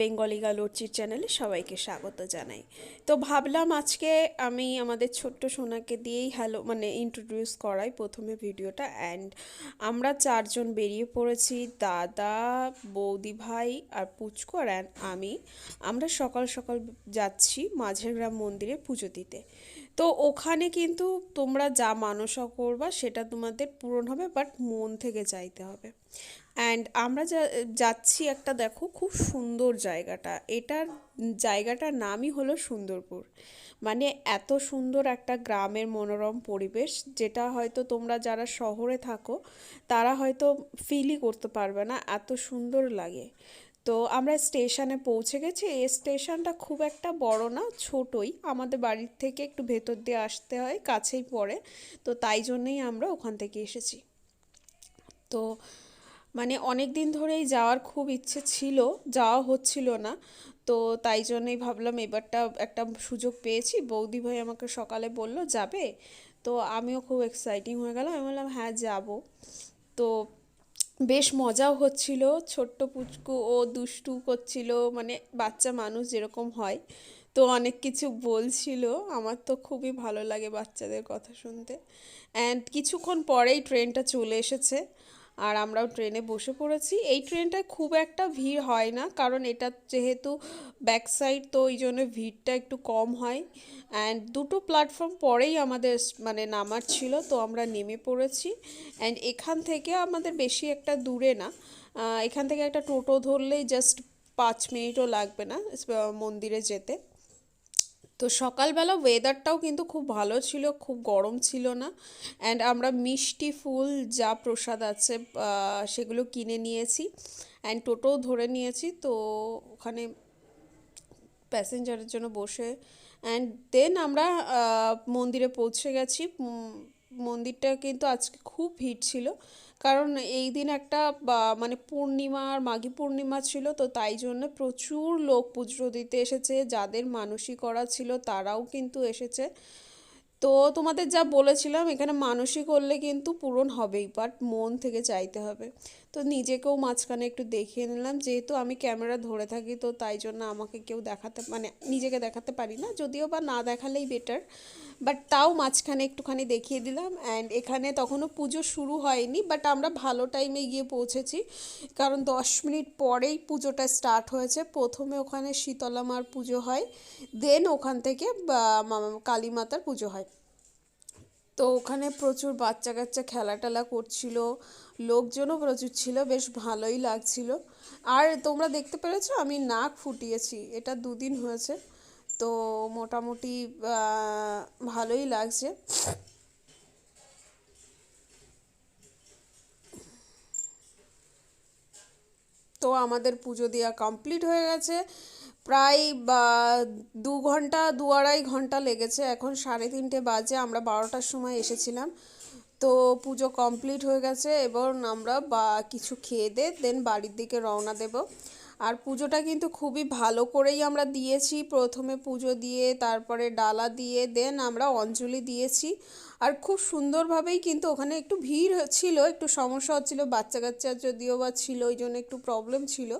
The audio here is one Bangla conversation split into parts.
বেঙ্গলি গালোচির চ্যানেলে সবাইকে স্বাগত জানাই। তো ভাবলাম আজকে আমি আমাদের ছোট্ট সোনাকে দিয়েই হ্যালো মানে ইন্ট্রোডিউস করাই প্রথমে ভিডিওটা। অ্যান্ড আমরা চারজন বেরিয়ে পড়েছি, দাদা, বৌদি ভাই আর পুচকো আর আমি। আমরা সকাল সকাল যাচ্ছি মাঝের গ্রাম মন্দিরে পুজো দিতে। তো ওখানে কিন্তু তোমরা যা মানসা করবা সেটা তোমাদের পূরণ হবে বাট মন থেকে চাইতে হবে। অ্যান্ড আমরা যা যাচ্ছি একটা দেখো, খুব সুন্দর জায়গাটা। এটার জায়গাটার নামই হলো সুন্দরপুর। মানে এত সুন্দর একটা গ্রামের মনোরম পরিবেশ, যেটা হয়তো তোমরা যারা শহরে থাকো, তারা হয়তো ফিলই করতে পারবে না, এত সুন্দর লাগে। তো আমরা স্টেশনে পৌঁছে গেছি। এই স্টেশনটা খুব একটা বড় না, ছোটই। আমাদের বাড়ির থেকে একটু ভেতর দিয়ে আসতে হয়, কাছেই পড়ে। তো তাই জন্যই আমরা ওখান থেকে এসেছি। তো মানে অনেক দিন ধরেই যাওয়ার খুব ইচ্ছে ছিল, যাওয়া হচ্ছিল না। তো তাই জন্যই ভাবলাম এবারটা একটা সুযোগ পেয়েছি। বৌদি ভাই আমাকে সকালে বলল, যাবে? তো আমিও খুব এক্সাইটিং হয়ে গেলাম। আমি বললাম হ্যাঁ যাব। তো বেশ মজাও হচ্ছিল, ছোট্ট পুচকু ও দুষ্টু করছিল মানে বাচ্চা মানুষ যেরকম হয়। তো অনেক কিছু বলছিল। আমার তো খুবই ভালো লাগে বাচ্চাদের কথা শুনতে। অ্যান্ড কিছুক্ষণ পরেই ট্রেনটা চলে এসেছে। আর আমরাও ট্রেনে বসে পড়েছি। এই ট্রেনটায় খুব একটা ভিড় হয় না, কারণ এটা যেহেতু ব্যাক সাইড তো ওই জন্য ভিড়টা একটু কম হয়। অ্যান্ড দুটো প্ল্যাটফর্ম পরেই আমাদের মানে নামার ছিল, তো আমরা নেমে পড়েছি। অ্যান্ড এখান থেকে আমাদের বেশি একটা দূরে না। এখান থেকে একটা টোটো ধরলেই জাস্ট পাঁচ মিনিটও লাগবে না মন্দিরে যেতে। তো সকালবেলা ওয়েদারটাও কিন্তু খুব ভালো ছিল, খুব গরম ছিল না। অ্যান্ড আমরা মিষ্টি ফুল, যা প্রসাদ আছে সেগুলো কিনে নিয়েছি। অ্যান্ড টোটোও ধরে নিয়েছি, তো ওখানে প্যাসেঞ্জারের জন্য বসে। অ্যান্ড দেন আমরা মন্দিরে পৌঁছে গেছি। মন্দিরটা কিন্তু আজকে খুব ভিড় ছিল। কারণ এই দিন একটা মানে পূর্ণিমা আর মাঘী পূর্ণিমা ছিল, তো তাই জন্য প্রচুর লোক পুজো দিতে এসেছে। যাদের মানসিক করা ছিল তারাও কিন্তু এসেছে। তো তোমাদের যা বলেছিলাম, এখানে মানসিক করলে কিন্তু পূরণ হবেই বাট মন থেকে চাইতে হবে। তো নিজেকেও মাঝখানে একটু দেখিয়ে নিলাম। যেহেতু আমি ক্যামেরা ধরে থাকি, তো তাই জন্য আমাকে কেউ দেখাতে মানে নিজেকে দেখাতে পারি না। যদিও বা না দেখালেই বেটার বাট তাও মাঝখানে একটুখানি দেখিয়ে দিলাম। অ্যান্ড এখানে তখনও পুজো শুরু হয়নি বাট আমরা ভালো টাইমে গিয়ে পৌঁছেছি। কারণ দশ মিনিট পরেই পুজোটা স্টার্ট হয়েছে। প্রথমে ওখানে শীতলা মার পুজো হয় দেন ওখান থেকে কালী মাতার পুজো হয়। তো ওখানে প্রচুর বাচ্চা কাচ্চা খেলা টেলা করছিল, লোকজনও প্রচুর ছিল, বেশ ভালোই লাগছিল। আর তোমরা দেখতে পেরেছ, আমি নাক ফুটিয়েছি, এটা দুদিন হয়েছে। তো মোটামুটি ভালোই লাগছে। তো আমাদের পুজো দেওয়া কমপ্লিট হয়ে গেছে। প্রায় দু ঘণ্টা, দু আড়াই ঘণ্টা লেগেছে। এখন সাড়ে তিনটে বাজে, আমরা বারোটার সময় এসেছিলাম। তো পুজো কমপ্লিট হয়ে গেছে, এবং আমরা বা কিছু খেয়ে দে, দেন বাড়ির দিকে রওনা দেব। আর পুজোটা কিন্তু খুবই ভালো করেই আমরা দিয়েছি। প্রথমে পুজো দিয়ে, তারপরে ডালা দিয়ে দেন আমরা অঞ্জলি দিয়েছি। আর খুব সুন্দরভাবেই কিন্তু ওখানে একটু ভিড় ছিল, একটু সমস্যা হচ্ছিল বাচ্চা কাচ্চা যদিও বা ছিল, ওই জন্য একটু প্রবলেম ছিল।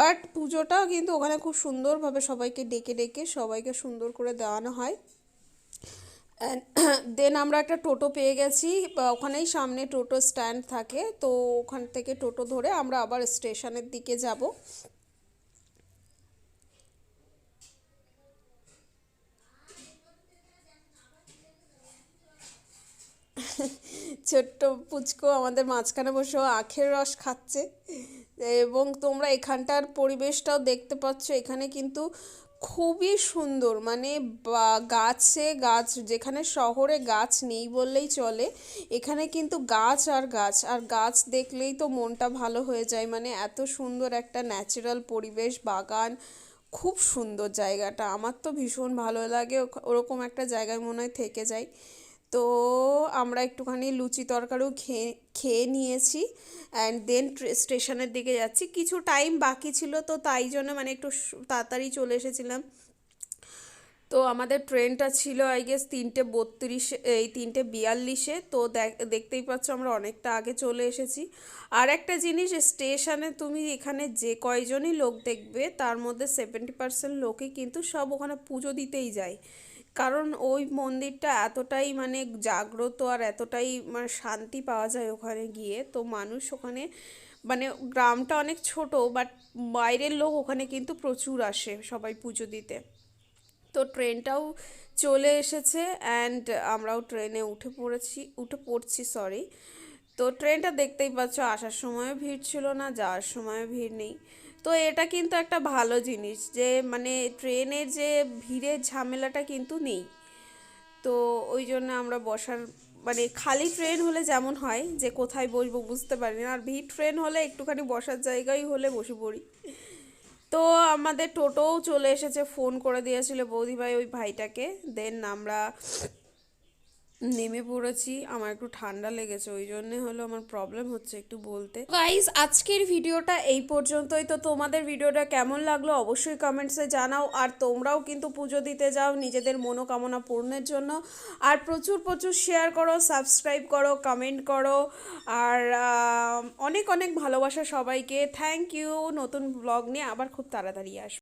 বাট পুজোটা কিন্তু ওখানে খুব সুন্দরভাবে সবাইকে ডেকে ডেকে সবাইকে সুন্দর করে দেওয়ানো হয়। দেন আমরা একটা টোটো পেয়ে গেছি ওখানেই সামনে টোটো স্ট্যান্ড থাকে, তো ওখান থেকে টোটো ধরে আমরা আবার স্টেশনের দিকে যাব। ছোট্ট পুচকো আমাদের মাঝখানে বসে আখের রস খাচ্ছে। এবং তোমরা এখানটার পরিবেশটাও দেখতে পাচ্ছ, এখানে কিন্তু খুবই সুন্দর। মানে গাছে গাছ, যেখানে শহরে গাছ নেই বললেই চলে, এখানে কিন্তু গাছ আর গাছ। আর গাছ দেখলেই তো মনটা ভালো হয়ে যায়। মানে এত সুন্দর একটা ন্যাচারাল পরিবেশ, বাগান, খুব সুন্দর জায়গাটা। আমার তো ভীষণ ভালো লাগে। ওরকম একটা জায়গায় মনে হয় থেকে যাই। তো আমরা একটুখানি লুচি তরকারিও খেয়ে খেয়ে নিয়েছি অ্যান্ড দেন স্টেশনের দিকে যাচ্ছি। কিছু টাইম বাকি ছিল তো তাই জন্য মানে একটু তাড়াতাড়ি চলে এসেছিলাম। তো আমাদের ট্রেনটা ছিল আই গেস তিনটে বত্রিশে, এই তিনটে বিয়াল্লিশে। তো দেখ- দেখতেই পাচ্ছ আমরা অনেকটা আগে চলে এসেছি। আর একটা জিনিস, স্টেশনে তুমি এখানে যে কয়জনই লোক দেখবে, তার মধ্যে সেভেন্টি পার্সেন্ট লোকই কিন্তু সব ওখানে পুজো দিতেই যায়। কারণ ওই মন্দিরটা এতটাই মানে জাগ্রত আর এতটাই মানে শান্তি পাওয়া যায় ওখানে গিয়ে। তো মানুষ ওখানে মানে গ্রামটা অনেক ছোট বাট বাইরের লোক ওখানে কিন্তু প্রচুর আসে সবাই পুজো দিতে। তো ট্রেনটাও চলে এসেছে অ্যান্ড আমরাও ট্রেনে উঠে পড়েছি, উঠে পড়ছি সরি তো ট্রেনটা দেখতেই পাচ্ছ, আসার সময়ও ভিড় ছিল না, যাওয়ার সময়ও ভিড় নেই। তো এটা কিন্তু একটা ভালো জিনিস যে মানে ট্রেনের যে ভিড়ের ঝামেলাটা কিন্তু নেই। তো ওই জন্য আমরা বসার মানে খালি ট্রেন হলে যেমন হয়, যে কোথায় বসবো বুঝতে পারি না। আর ভিড় ট্রেন হলে একটুখানি বসার জায়গাই হলে বসে পড়ি। তো আমাদের টোটোও চলে এসেছে, ফোন করে দিয়েছিল বৌদি ভাই ওই ভাইটাকে। দেন আমরা নেমে পড়েছি, আমার একটু ঠান্ডা লেগেছে, ওই জন্যে হলো আমার প্রবলেম হচ্ছে একটু বলতে। গাইজ আজকের ভিডিওটা এই পর্যন্তই, তো তোমাদের ভিডিওটা কেমন লাগল অবশ্যই কমেন্টসে জানাও, আর তোমরাও কিন্তু পুজো দিতে যাও নিজেদের মনোকামনা পূর্ণের জন্য। আর প্রচুর প্রচুর শেয়ার করো সাবস্ক্রাইব করো কমেন্ট করো, আর অনেক অনেক ভালোবাসা সবাইকে। থ্যাংক ইউ নতুন ব্লগ নিয়ে আবার খুব তাড়াতাড়ি আসব।